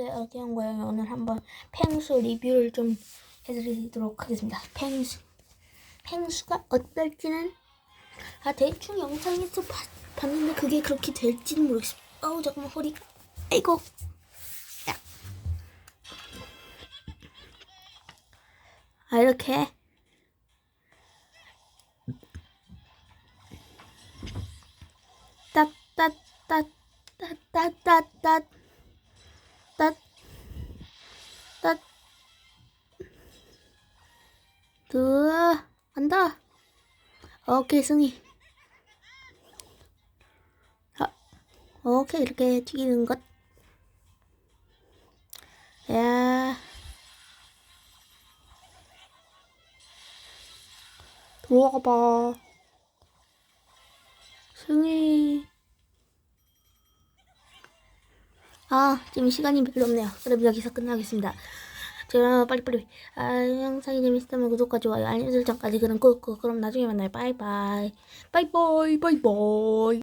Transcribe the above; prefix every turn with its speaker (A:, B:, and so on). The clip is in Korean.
A: 네, 어깨형 고양이 오늘 한번 펭수 리뷰를 좀 해드리도록 하겠습니다. 펭수. 펭수가 어떨지는, 아, 대충 영상에서 봤, 봤는데 그게 그렇게 될지는 모르겠습니다. 어우, 잠깐만, 허리가. 아이고. 야. 아, 이렇게. 따, 따, 따, 따, 따, 따, 따. 따, 따, 두, 간다. 오케이, 승희. 아, 오케이, 이렇게 튀기는 것. 야. 들어가 봐. 아, 지금 시간이 별로 없네요. 그럼 여기서 끝나겠습니다. 저 빨리빨리 아, 영상이 재밌었다면 구독과 좋아요, 알림 설정까지 그럼 꾹꾹 그럼 나중에 만나요. 바이바이. 바이바이. 바이바이.